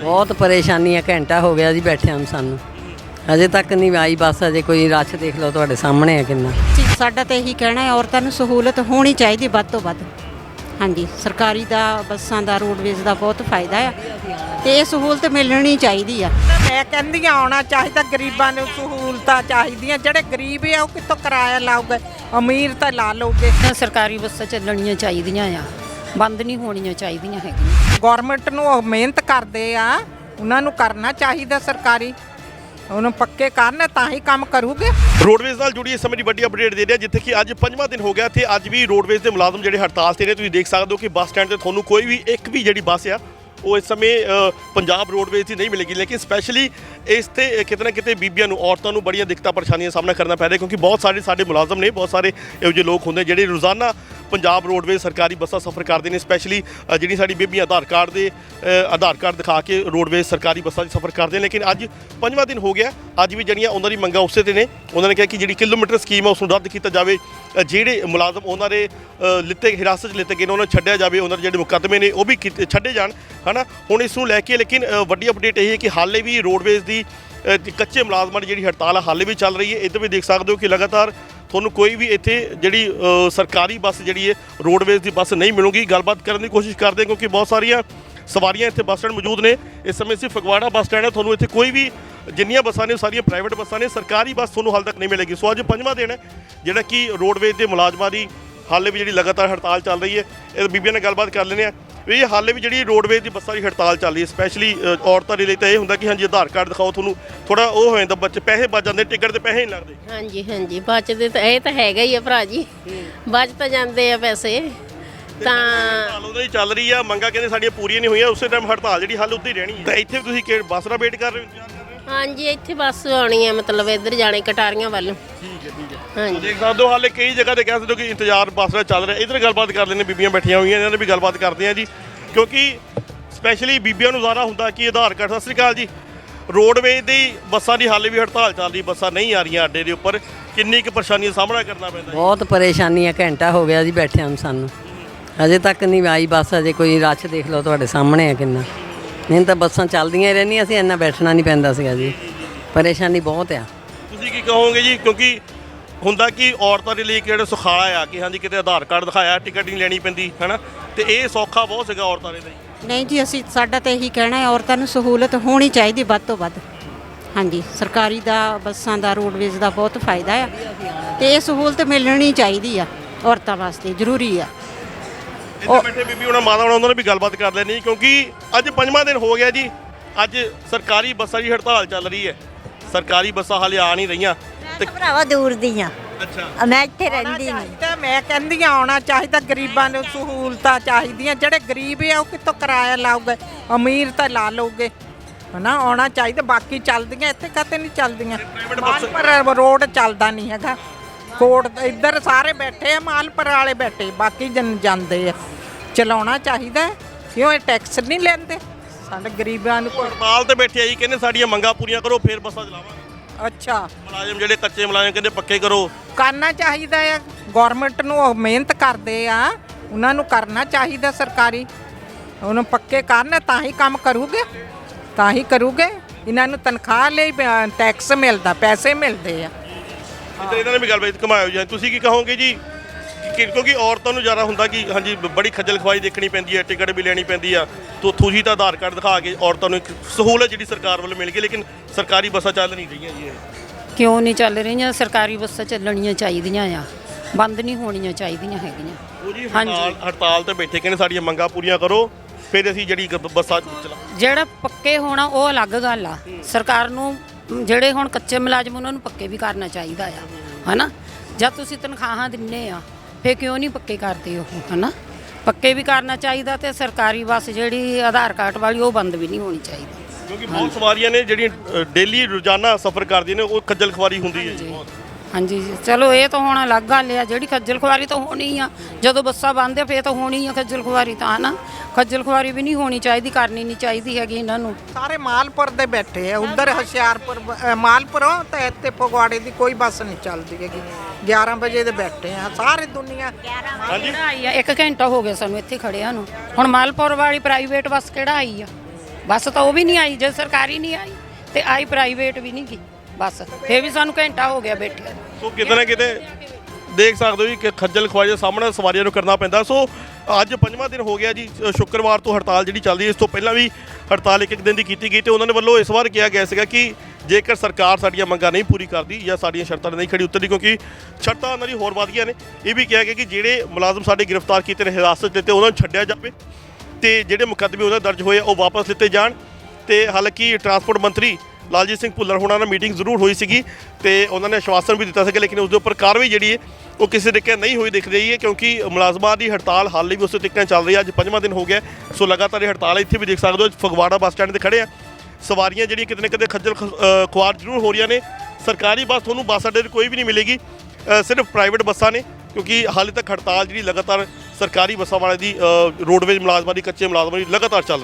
ਬਹੁਤ ਪਰੇਸ਼ਾਨੀ ਹੈ ਘੰਟਾ ਹੋ ਗਿਆ ਜੀ ਬੈਠਿਆਂ ਨੂੰ ਸਾਨੂੰ। ਅਜੇ ਤੱਕ ਨਹੀਂ ਆਈ ਬੱਸ ਅਜੇ ਕੋਈ ਰਸ਼ ਦੇਖ ਲਓ ਤੁਹਾਡੇ ਸਾਹਮਣੇ ਹੈ ਕਿੰਨਾ। ਸਾਡਾ ਤਾਂ ਇਹੀ ਕਹਿਣਾ ਹੈ ਔਰਤਾਂ ਨੂੰ ਸਹੂਲਤ ਹੋਣੀ ਚਾਹੀਦੀ ਵੱਧ ਤੋਂ ਵੱਧ। ਹਾਂਜੀ ਸਰਕਾਰੀ ਦਾ ਬੱਸਾਂ ਦਾ ਰੋਡਵੇਜ਼ ਦਾ ਬਹੁਤ ਫਾਇਦਾ ਆ। ਤੇ ਇਹ ਸਹੂਲਤ ਮਿਲਣੀ ਚਾਹੀਦੀ ਆ। ਮੈਂ ਕਹਿੰਦੀ ਹਾਂ ਆਉਣਾ ਚਾਹੀਦਾ ਗਰੀਬਾਂ ਨੂੰ ਸਹੂਲਤਾਂ ਚਾਹੀਦੀਆਂ। ਜਿਹੜੇ ਗਰੀਬ ਆ ਉਹ ਕਿੱਥੋਂ ਕਿਰਾਇਆ ਲਾਉਗੇ ਅਮੀਰ ਤਾਂ ਲਾ ਲਓਗੇ ਤਾਂ ਸਰਕਾਰੀ ਬੱਸਾਂ ਚੱਲਣੀਆਂ ਚਾਹੀਦੀਆਂ ਆ। ਬੰਦ ਨਹੀਂ ਹੋਣੀਆਂ ਚਾਹੀਦੀਆਂ ਹੈਗੀਆਂ। ਗਵਰਨਮੈਂਟ ਨੂੰ ਉਹ ਮਿਹਨਤ ਕਰਦੇ ਆ, ਉਹਨਾਂ ਨੂੰ ਕਰਨਾ ਚਾਹੀਦਾ ਸਰਕਾਰੀ। ਉਹਨੂੰ ਪੱਕੇ ਕਰਨ, ਤਾਂ ਹੀ ਕੰਮ ਕਰੂਗੇ। ਰੋਡਵੇਜ਼ ਨਾਲ ਜੁੜੀ ਇਸ ਸਮੇਂ ਦੀ ਵੱਡੀ ਅਪਡੇਟ ਦੇ ਰਿਹਾ ਜਿੱਥੇ ਕਿ ਅੱਜ ਪੰਜਵਾਂ ਦਿਨ ਹੋ ਗਿਆ ਤੇ ਅੱਜ ਵੀ ਰੋਡਵੇਜ਼ ਦੇ ਮੁਲਾਜ਼ਮ ਜਿਹੜੇ ਹੜਤਾਲ ਤੇ ਨੇ, ਤੁਸੀਂ ਦੇਖ ਸਕਦੇ ਹੋ ਕਿ ਬੱਸ ਸਟੈਂਡ ਤੇ ਤੁਹਾਨੂੰ ਕੋਈ ਵੀ ਇੱਕ ਵੀ ਜਿਹੜੀ ਬੱਸ ਆ, ਉਹ ਇਸ ਸਮੇਂ ਪੰਜਾਬ ਰੋਡਵੇਜ਼ ਦੀ ਨਹੀਂ ਮਿਲੇਗੀ। ਲੇਕਿਨ ਸਪੈਸ਼ਲੀ ਇਸ ਤੇ ਕਿਤੇ ਨਾ ਕਿਤੇ ਬੀਬੀਆਂ ਨੂੰ, ਔਰਤਾਂ ਨੂੰ ਬੜੀਆਂ ਦਿੱਕਤਾਂ, ਪਰੇਸ਼ਾਨੀਆਂ ਦਾ ਸਾਹਮਣਾ ਕਰਨਾ ਪੈ ਰਿਹਾ, ਕਿਉਂਕਿ ਬਹੁਤ ਸਾਰੇ ਸਾਡੇ ਮੁਲਾਜ਼ਮ ਨੇ, ਬਹੁਤ ਸਾਰੇ ਇਹੋ ਜਿਹੇ ਲੋਕ ਹੁੰਦੇ ਜਿਹੜੇ ਰੋਜ਼ਾਨਾ ਪੰਜਾਬ ਰੋਡਵੇਜ਼ ਸਰਕਾਰੀ ਬੱਸਾਂ ਸਫ਼ਰ ਕਰਦੇ ਨੇ ਸਪੈਸ਼ਲੀ ਜਿਹੜੀ ਸਾਡੀ ਬੀਬੀਆਂ ਆਧਾਰ ਕਾਰਡ ਦੇ ਆਧਾਰ ਕਾਰਡ ਦਿਖਾ ਕੇ ਰੋਡਵੇਜ਼ ਸਰਕਾਰੀ ਬੱਸਾਂ 'ਚ ਸਫ਼ਰ ਕਰਦੇ ਨੇ। ਲੇਕਿਨ ਅੱਜ ਪੰਜਵਾਂ ਦਿਨ ਹੋ ਗਿਆ। ਅੱਜ ਵੀ ਜਿਹੜੀਆਂ ਉਹਨਾਂ ਦੀ ਮੰਗਾਂ ਉਸੇ ਤੇ ਨੇ। ਉਹਨਾਂ ਨੇ ਕਿਹਾ ਕਿ ਜਿਹੜੀ ਕਿਲੋਮੀਟਰ ਸਕੀਮ ਹੈ ਉਸ ਨੂੰ ਰੱਦ ਕੀਤਾ ਜਾਵੇ। ਜਿਹੜੇ ਮੁਲਾਜ਼ਮ ਉਹਨਾਂ ਦੇ ਲਿੱਤੇ, ਹਿਰਾਸਤ 'ਚ ਲਿੱਤੇ ਗਏ ਨੇ, ਉਹਨਾਂ ਨੂੰ ਛੱਡਿਆ ਜਾਵੇ। ਉਹਨਾਂ ਦੇ ਜਿਹੜੇ ਮੁਕੱਦਮੇ ਨੇ, ਉਹ ਵੀ ਕੀਤੇ- ਛੱਡੇ ਜਾਣ। ਹਨਾ? ਹੁਣ ਇਸ ਨੂੰ ਲੈ ਕੇ ਲੇਕਿਨ ਵੱਡੀ ਅਪਡੇਟ ਇਹ ਹੈ ਕਿ ਹਾਲੇ ਵੀ ਰੋਡਵੇਜ਼ ਦੀ ਕੱਚੇ ਮੁਲਾਜ਼ਮਾਂ ਦੀ ਜਿਹੜੀ ਹੜਤਾਲ ਹੈ ਹਾਲੇ ਵੀ ਚੱਲ ਰਹੀ ਹੈ। ਇੱਧਰ ਵੀ ਦੇਖ ਸਕਦੇ ਹੋ ਕਿ ਲਗਾਤਾਰ ਤੁਹਾਨੂੰ ਕੋਈ ਵੀ ਇੱਥੇ ਜਿਹੜੀ ਸਰਕਾਰੀ ਬੱਸ ਜਿਹੜੀ ਹੈ ਰੋਡਵੇਜ਼ ਦੀ ਬੱਸ ਨਹੀਂ ਮਿਲੂਗੀ। ਗੱਲਬਾਤ ਕਰਨ ਦੀ ਕੋਸ਼ਿਸ਼ ਕਰਦੇ ਕਿਉਂਕਿ ਬਹੁਤ ਸਾਰੀਆਂ ਸਵਾਰੀਆਂ ਇੱਥੇ ਬੱਸ ਸਟੈਂਡ ਮੌਜੂਦ ਨੇ। ਇਸ ਸਮੇਂ ਸਿਰਫ ਫਗਵਾੜਾ ਬੱਸ ਸਟੈਂਡ ਹੈ। ਤੁਹਾਨੂੰ ਇੱਥੇ ਕੋਈ ਵੀ ਜਿੰਨੀਆਂ ਬੱਸਾਂ ਨੇ ਉਹ ਸਾਰੀਆਂ ਪ੍ਰਾਈਵੇਟ ਬੱਸਾਂ ਨੇ, ਸਰਕਾਰੀ ਬੱਸ ਤੁਹਾਨੂੰ ਹਾਲ ਤੱਕ ਨਹੀਂ ਮਿਲੇਗੀ। ਸੋ ਅੱਜ ਪੰਜਵਾਂ ਦਿਨ ਹੈ, ਜਿਹੜਾ ਕਿ ਰੋਡਵੇਜ਼ ਦੇ ਮੁਲਾਜ਼ਮਾਂ ਦੀ ਹਾਲੇ ਵੀ ਜਿਹੜੀ ਲਗਾਤਾਰ ਹੜਤਾਲ ਚੱਲ ਰਹੀ ਹੈ। ਇਹ ਬੀਬੀਆਂ ਨਾਲ ਗੱਲਬਾਤ ਕਰ ਲੈਂਦੇ ਆ ਵੀ ਇਹ ਹਾਲੇ ਵੀ ਜਿਹੜੀ ਰੋਡਵੇਜ਼ ਦੀ ਬੱਸਾਂ ਦੀ ਹੜਤਾਲ ਚੱਲ ਰਹੀ ਹੈ ਸਪੈਸ਼ਲੀ ਔਰਤਾਂ ਦੇ ਲਈ ਤਾਂ ਇਹ ਹੁੰਦਾ ਕਿ ਹਾਂਜੀ ਆਧਾਰ ਕਾਰਡ ਦਿਖਾਓ ਤੁਹਾਨੂੰ ਥੋੜਾ ਉਹ ਹੋ ਜਾਂਦਾ ਬੱਚੇ ਪੈਸੇ ਬਚ ਜਾਂਦੇ ਟਿਕਟ ਦੇ ਪੈਸੇ ਨਹੀਂ ਲੱਗਦੇ। ਹਾਂਜੀ ਹਾਂਜੀ ਬਚਦੇ ਤਾਂ ਇਹ ਤਾਂ ਹੈਗਾ ਹੀ ਆ ਭਰਾ ਜੀ। ਬਚ ਤਾਂ ਜਾਂਦੇ ਆ ਪੈਸੇ। ਤਾਂ ਹੜਤਾਲ ਉਹਦੀ ਚੱਲ ਰਹੀ ਆ ਮੰਗਾ ਕਹਿੰਦੇ ਸਾਡੀਆਂ ਪੂਰੀਆਂ ਨਹੀਂ ਹੋਈਆਂ ਉਸੇ ਟਾਈਮ ਹੜਤਾਲ ਜਿਹੜੀ ਹੱਲ ਉੱਤੇ ਹੀ ਰਹਿਣੀ ਹੈ। ਤਾਂ ਇੱਥੇ ਵੀ ਤੁਸੀਂ ਕਿ ਬੱਸ ਦਾ ਵੇਟ ਕਰ ਰਹੇ ਹੋ? ਹੋ ਹਾਂਜੀ ਇੱਥੇ ਬੱਸ ਆਉਣੀ ਆ ਮਤਲਬ ਇੱਧਰ ਜਾਣੇ ਕਟਾਰੀਆਂ ਵੱਲ। ਠੀਕ ਹੈ ਠੀਕ ਹੈ। ਹਾਂਜੀ। ਦੇਖ ਸਕਦੇ ਹੋ ਹਾਲੇ ਕਈ ਜਗ੍ਹਾ ਤੇ ਕਹਿ ਸਕਦੇ ਹੋ ਕਿ ਇੰਤਜ਼ਾਰ ਬੱਸ ਦਾ ਚੱਲ ਰਿਹਾ। ਇਧਰ ਗੱਲਬਾਤ ਕਰ ਲੈਣੇ ਬੀਬੀਆਂ ਬੈਠੀਆਂ ਹੋਈਆਂ ਇਹਨਾਂ ਨਾਲ ਵੀ ਗੱਲਬਾਤ ਕਰਦੇ ਆ ਜੀ। ਕਿਉਂਕਿ ਸਪੈਸ਼ਲੀ ਬੀਬੀਆਂ ਨੂੰ ਜ਼ਿਆਦਾ ਹੁੰਦਾ ਕਿ ਆਧਾਰ ਕਾਰਡ ਸਤਿ ਸ੍ਰੀ ਅਕਾਲ ਜੀ। ਰੋਡਵੇਜ਼ ਦੀ ਬੱਸਾਂ ਦੀ ਹਾਲੇ ਵੀ ਹੜਤਾਲ ਚੱਲ ਰਹੀ ਬੱਸਾਂ ਨਹੀਂ ਆ ਰਹੀਆਂ ਅੱਡੇ ਦੇ ਉੱਪਰ। ਕਿੰਨੀ ਕੁ ਪਰੇਸ਼ਾਨੀ ਦਾ ਸਾਹਮਣਾ ਕਰਨਾ ਪੈਂਦਾ? ਬਹੁਤ ਪਰੇਸ਼ਾਨੀ ਹੈ ਘੰਟਾ ਹੋ ਗਿਆ ਜੀ ਬੈਠਿਆਂ ਨੂੰ ਸਾਨੂੰ। ਅਜੇ ਤੱਕ ਨਹੀਂ ਆਈ ਬੱਸ ਅਜੇ ਕੋਈ ਰਸ਼ ਦੇਖ ਲਓ ਤੁਹਾਡੇ ਸਾਹਮਣੇ ਹੈ ਕਿੰਨਾ। ਨਹੀਂ ਤਾਂ ਬੱਸਾਂ ਚੱਲਦੀਆਂ ਹੀ ਰਹਿੰਦੀਆਂ ਸੀ ਇੰਨਾ ਬੈਠਣਾ ਨਹੀਂ ਪੈਂਦਾ ਸੀਗਾ ਜੀ। ਪਰੇਸ਼ਾਨੀ ਬਹੁਤ ਆ। ਤੁਸੀਂ ਕੀ ਕਹੋਗੇ ਜੀ? ਕਿਉਂਕਿ ਹੁੰਦਾ ਕਿ ਔਰਤਾਂ ਦੇ ਲਈ ਇੱਕ ਜਿਹੜਾ ਸੁਖਾਲਾ ਆ ਕਿ ਹਾਂਜੀ ਕਿਤੇ ਆਧਾਰ ਕਾਰਡ ਦਿਖਾਇਆ ਟਿਕਟ ਨਹੀਂ ਲੈਣੀ ਪੈਂਦੀ ਹੈਨਾ? ਤੇ ਇਹ ਸੌਖਾ ਬਹੁਤ ਸੀਗਾ ਔਰਤਾਂ ਦੇ ਲਈ। ਨਹੀਂ ਜੀ ਅਸੀਂ ਸਾਡਾ ਤਾਂ ਇਹੀ ਕਹਿਣਾ ਹੈ ਔਰਤਾਂ ਨੂੰ ਸਹੂਲਤ ਹੋਣੀ ਚਾਹੀਦੀ ਵੱਧ ਤੋਂ ਵੱਧ। ਹਾਂਜੀ ਸਰਕਾਰੀ ਦਾ ਬੱਸਾਂ ਦਾ ਰੋਡਵੇਜ਼ ਦਾ ਬਹੁਤ ਫਾਇਦਾ ਆ। ਤੇ ਇਹ ਸਹੂਲਤ ਮਿਲਣੀ ਚਾਹੀਦੀ ਆ ਔਰਤਾਂ ਵਾਸਤੇ ਜ਼ਰੂਰੀ ਆ। ਇੱਥੇ ਬੈਠੇ ਬੀਬੀ ਉਹਨਾਂ ਮਾਤਾ ਉਹਨਾਂ ਨਾਲ ਵੀ ਗੱਲਬਾਤ ਕਰ ਲੈਣੀ ਕਿਉਂਕਿ ਅੱਜ ਪੰਜਵਾਂ ਦਿਨ ਹੋ ਗਿਆ ਜੀ। ਅੱਜ ਸਰਕਾਰੀ ਬੱਸਾਂ ਦੀ ਹੜਤਾਲ ਚੱਲ ਰਹੀ ਹੈ। ਸਰਕਾਰੀ ਬੱਸਾਂ ਹਾਲੇ ਆ ਨਹੀਂ ਰਹੀਆਂ। ਤੇ ਭਰਾਵਾ ਦੂਰ ਦੀਆਂ ਅੱਛਾ। ਮੈਂ ਇੱਥੇ ਰਹਿੰਦੀ ਨਹੀਂ ਚਾਹੀਦਾ ਮੈਂ ਕਹਿੰਦੀ ਆਉਣਾ ਚਾਹੀਦਾ ਗਰੀਬਾਂ ਨੂੰ ਸਹੂਲਤਾਂ ਚਾਹੀਦੀਆਂ। ਜਿਹੜੇ ਗਰੀਬ ਆ ਉਹ ਕਿੱਥੋਂ ਕਿਰਾਇਆ ਲਾਉਗੇ ਅਮੀਰ ਤਾਂ ਲਾ ਲਓਗੇ ਹਨਾ ਆਉਣਾ ਚਾਹੀਦਾ ਬਾਕੀ ਚੱਲਦੀਆਂ ਇੱਥੇ ਕਾਤੇ ਨਹੀਂ ਚੱਲਦੀਆਂ? ਮਾਲਪੁਰ ਰੋਡ ਚੱਲਦਾ ਨਹੀਂ ਹੈਗਾ। ਕੋਟ ਇੱਧਰ ਸਾਰੇ ਬੈਠੇ ਆ ਮਾਲਪੁਰ ਵਾਲੇ ਬੈਠੇ ਬਾਕੀ ਜਨ ਜਾਂਦੇ ਆ। ਚਲਾਉਣਾ ਚਾਹੀਦਾ ਹੈ। ਕਿਉਂ ਇਹ ਟੈਕਸ ਨਹੀਂ ਲੈਂਦੇ? ਸਾਡੇ ਗਰੀਬਾਂ ਨੂੰ ਕੋਈ ਹੜਤਾਲ ਤੇ ਬੈਠੇ ਆ ਜੀ ਕਹਿੰਦੇ ਸਾਡੀਆਂ ਮੰਗਾਂ ਪੂਰੀਆਂ ਕਰੋ ਫਿਰ ਬੱਸਾਂ ਚਲਾਵਾਂਗੇ। ਅੱਛਾ। ਮੁਲਾਜ਼ਮ ਜਿਹੜੇ ਕੱਚੇ ਮੁਲਾਜ਼ਮ ਕਹਿੰਦੇ ਪੱਕੇ ਕਰੋ। ਕਰਨਾ ਚਾਹੀਦਾ ਆ ਗਵਰਨਮੈਂਟ ਨੂੰ ਉਹ ਮਿਹਨਤ ਕਰਦੇ ਆ ਉਹਨਾਂ ਨੂੰ ਕਰਨਾ ਚਾਹੀਦਾ ਸਰਕਾਰੀ। ਉਹਨੂੰ ਪੱਕੇ ਕਰਨ ਤਾਂ ਹੀ ਕੰਮ ਕਰੂਗੇ ਤਾਂ ਹੀ ਕਰੂਗੇ। ਇਹਨਾਂ ਨੂੰ ਤਨਖਾਹ ਲਈ ਟੈਕਸ ਮਿਲਦਾ ਪੈਸੇ ਮਿਲਦੇ ਆ। ਇੱਧਰ ਇਹਨਾਂ ਨੇ ਵੀ ਗੱਲਬਾਤ ਕਮਾਇਓ ਜੀ ਤੁਸੀਂ ਕੀ ਕਹੋਗੇ ਜੀ? ਕਿ ਕਿਉਂਕਿ ਔਰਤਾਂ ਨੂੰ ਜ਼ਿਆਦਾ ਹੁੰਦਾ ਕਿ ਹਾਂਜੀ ਬ- ਬੜੀ ਖੱਜਲ ਖਵਾਈ ਦੇਖਣੀ ਪੈਂਦੀ ਹੈ ਟਿਕਟ ਵੀ ਲੈਣੀ ਪੈਂਦੀ ਆ। ਤੋ ਤੁਸੀਂ ਤਾਂ ਆਧਾਰ ਕਾਰਡ ਦਿਖਾ ਕੇ ਔਰਤਾਂ ਨੂੰ ਇੱਕ ਸਹੂਲਤ ਜਿਹੜੀ ਸਰਕਾਰ ਵੱਲੋਂ ਮਿਲ ਗਈ ਲੇਕਿਨ ਸਰਕਾਰੀ ਬੱਸਾਂ ਚੱਲ ਨਹੀਂ ਰਹੀਆਂ ਜੀ ਇਹ। ਕਿਉਂ ਨਹੀਂ ਚੱਲ ਰਹੀਆਂ? ਸਰਕਾਰੀ ਬੱਸਾਂ ਚੱਲਣੀਆਂ ਚਾਹੀਦੀਆਂ ਆ। ਬੰਦ ਨਹੀਂ ਹੋਣੀਆਂ ਚਾਹੀਦੀਆਂ ਹੈਗੀਆਂ। ਉਹ ਜੀ। ਹੜਤਾਲ ਹੜਤਾਲ ਤੇ ਬੈਠੇ ਕਹਿੰਦੇ ਸਾਡੀਆਂ ਮੰਗਾਂ ਪੂਰੀਆਂ ਕਰੋ ਫਿਰ ਅਸੀਂ ਜਿਹੜੀ ਗ- ਬੱਸਾਂ ਚਲਾ ਜਿਹੜਾ ਪੱਕੇ ਹੋਣਾ ਉਹ ਅਲੱਗ ਗੱਲ ਆ। ਸਰਕਾਰ ਨੂੰ ਜਿਹੜੇ ਹੁਣ ਕੱਚੇ ਮੁਲਾਜ਼ਮ ਉਹਨਾਂ ਨੂੰ ਪੱਕੇ ਵੀ ਕਰਨਾ ਚਾਹੀਦਾ ਆ ਹਨਾ? ਜਦ ਤੁਸੀਂ ਤਨਖਾਹਾਂ ਦਿੰਨੇ ਆ ਫੇ ਕਿਉਂ ਨਹੀਂ ਪੱਕੇ ਕਰਦੇ ਉਹ ਹਨਾ? ਪੱਕੇ ਵੀ ਕਰਨਾ ਚਾਹੀਦਾ ਤੇ ਸਰਕਾਰੀ ਬੱਸ ਜਿਹੜੀ ਆਧਾਰ ਕਾਰਡ ਵਾਲੀ ਉਹ ਬੰਦ ਵੀ ਨਹੀਂ ਹੋਣੀ ਚਾਹੀਦੀ। ਕਿਉਂਕਿ ਬਹੁਤ ਸਵਾਰੀਆਂ ਨੇ ਜਿਹੜੀਆਂ ਡੇਲੀ ਰੋਜ਼ਾਨਾ ਸਫ਼ਰ ਕਰਦੀਆਂ ਨੇ ਉਹ ਖੱਜਲ ਖਵਾਰੀ ਹੁੰਦੀ ਹੈ ਜੀ। ਹਾਂਜੀ ਜੀ, ਚਲੋ ਇਹ ਤਾਂ ਹੁਣ ਅਲੱਗ ਗੱਲ ਆ ਜਿਹੜੀ ਖੱਜਲ ਖੁਆਰੀ ਤਾਂ ਹੋਣੀ ਆ। ਜਦੋਂ ਬੱਸਾਂ ਬੰਦ ਆ ਫੇਰ ਤਾਂ ਹੋਣੀ ਆ ਖੱਜਲ ਖੁਆਰੀ ਤਾਂ ਹਨਾ? ਖੱਜਲ ਖੁਆਰੀ ਵੀ ਨਹੀਂ ਹੋਣੀ ਚਾਹੀਦੀ ਕਰਨੀ ਨਹੀਂ ਚਾਹੀਦੀ ਹੈਗੀ ਇਹਨਾਂ ਨੂੰ। ਸਾਰੇ ਮਾਲਪੁਰ ਦੇ ਬੈਠੇ ਆ ਉਧਰ ਹੁਸ਼ਿਆਰਪੁਰ ਅ, ਮਾਲਪੁਰੋਂ ਤੇ ਇੱਥੇ ਫਗਵਾੜੇ ਦੀ ਕੋਈ ਬੱਸ ਨਹੀਂ ਚੱਲਦੀ ਹੈਗੀ। 11 ਵਜੇ ਦੇ ਬੈਠੇ ਆ ਸਾਰੇ ਦੁਨੀਆ। ਹਾਂਜੀ। ਕਿਹੜਾ ਆਈ ਆ? 1 ਘੰਟਾ ਹੋ ਗਿਆ ਸਾਨੂੰ ਇੱਥੇ ਖੜਿਆਂ ਨੂੰ। ਹੁਣ ਮਾਲਪੁਰ ਵਾਲੀ ਪ੍ਰਾਈਵੇਟ ਬੱਸ ਕਿਹੜਾ ਆਈ ਆ? ਬੱਸ ਤਾਂ ਉਹ ਵੀ ਨਹੀਂ ਆਈ ਜੇ ਸਰਕਾਰੀ ਨਹੀਂ ਆਈ ਤੇ ਆਈ ਪ੍ਰਾਈਵੇਟ ਵੀ ਨਹੀਂ ਗਈ। ਬਸ ਫੇਰ ਵੀ ਸਾਨੂੰ ਘੰਟਾ ਹੋ ਗਿਆ ਬੈਠੇ। ਸੋ ਕਿਤੇ ਨਾ ਕਿਤੇ ਦੇਖ ਸਕਦੇ ਹੋ ਜੀ ਕਿ ਖੱਜਲ ਖੁਆਰੀ ਦਾ ਸਾਹਮਣਾ ਸਵਾਰੀਆਂ ਨੂੰ ਕਰਨਾ ਪੈਂਦਾ। ਸੋ ਅੱਜ ਪੰਜਵਾਂ ਦਿਨ ਹੋ ਗਿਆ ਜੀ ਅ, ਸ਼ੁੱਕਰਵਾਰ ਤੋਂ ਹੜਤਾਲ ਜਿਹੜੀ ਚੱਲਦੀ ਹੈ ਇਸ ਤੋਂ ਪਹਿਲਾਂ ਵੀ ਹੜਤਾਲ ਇੱਕ ਇੱਕ ਦਿਨ ਦੀ ਕੀਤੀ ਗਈ ਤੇ ਉਹਨਾਂ ਦੇ ਵੱਲੋਂ ਇਸ ਵਾਰ ਕਿਹਾ ਗਿਆ ਸੀਗਾ ਕਿ ਜੇਕਰ ਸਰਕਾਰ ਸਾਡੀਆਂ ਮੰਗਾਂ ਨਹੀਂ ਪੂਰੀ ਕਰਦੀ ਜਾਂ ਸਾਡੀਆਂ ਸ਼ਰਤਾਂ ਨਹੀਂ ਖੜੀ ਉਤਰਦੀ ਕਿਉਂਕਿ ਸ਼ਰਤਾਂ ਉਹਨਾਂ ਦੀ ਹੋਰ ਵਧ ਗਈਆਂ ਨੇ ਇਹ ਵੀ ਕਿਹਾ ਗਿਆ ਕਿ ਜਿਹੜੇ ਮੁਲਾਜ਼ਮ ਸਾਡੇ ਗ੍ਰਿਫਤਾਰ ਕੀਤੇ ਨੇ ਹਿਰਾਸਤ 'ਚ ਉਹਨਾਂ ਨੂੰ ਛੱਡਿਆ ਜਾਵੇ ਤੇ ਜਿਹੜੇ ਮੁਕੱਦਮੇ ਉਹਨਾਂ ਦਰਜ ਹੋਏ ਆ, ਉਹ ਵਾਪਸ ਲਿੱਤੇ ਜਾਣ ਤੇ ਹਾਲਾਂਕਿ ਟਰਾਂਸਪੋਰਟ ਮੰਤਰੀ ਲਾਲਜੀਤ ਸਿੰਘ ਭੁੱਲਰ ਹੋਣਾ ਨਾਲ ਮੀਟਿੰਗ ਜ਼ਰੂਰ ਹੋਈ ਸੀਗੀ ਤੇ ਉਹਨਾਂ ਨੇ ਆਸ਼ਵਾਸਨ ਵੀ ਦਿੱਤਾ ਸੀਗਾ ਲੇਕਿਨ ਉਸ ਦੇ ਉੱਪਰ ਕਾਰਵਾਈ ਜਿਹੜੀ ਹੈ, ਉਹ ਕਿਸੇ ਤਰੀਕੇ ਨਹੀਂ ਹੋਈ ਦਿਖ ਰਹੀ ਹੈ, ਕਿਉਂਕਿ ਮੁਲਾਜ਼ਮਾਂ ਦੀ ਹੜਤਾਲ ਹਾਲੇ ਵੀ ਉਸੇ ਤਰੀਕੇ ਨਾਲ ਚੱਲ ਰਹੀ ਹੈ। ਅੱਜ ਪੰਜਵਾਂ ਦਿਨ ਹੋ ਗਿਆ ਸੋ ਲਗਾਤਾਰ ਇਹ ਹੜਤਾਲ ਇੱਥੇ ਵੀ ਦੇਖ ਸਕਦੇ ਹੋ ਫਗਵਾੜਾ ਬੱਸ ਸਟੈਂਡ ਤੇ ਖੜੇ ਆ। ਸਵਾਰੀਆਂ ਜਿਹੜੀਆਂ ਕਿਤੇ ਨਾ ਕਿਤੇ ਖੱਜਲ ਖ- ਖੁਆਰ ਜ਼ਰੂਰ ਹੋ ਰਹੀਆਂ ਨੇ। ਸਰਕਾਰੀ ਬੱਸ ਤੁਹਾਨੂੰ ਬੱਸ ਅੱਡੇ ਤੇ ਕੋਈ ਵੀ ਨਹੀਂ ਮਿਲੇਗੀ ਸਿਰਫ ਪ੍ਰਾਈਵੇਟ ਬੱਸਾਂ ਨੇ, ਕਿਉਂਕਿ ਹਾਲੇ ਤੱਕ ਹੜਤਾਲ ਜਿਹੜੀ ਲਗਾਤਾਰ ਸਰਕਾਰੀ ਬੱਸਾਂ ਵਾਲੇ ਦੀ ਰੋਡਵੇਜ਼ ਮੁਲਾਜ਼ਮਾਂ ਦੀ, ਕੱਚੇ ਮੁਲਾਜ਼ਮਾਂ ਦੀ ਲਗਾਤਾਰ ਚੱਲ ਰਹੀ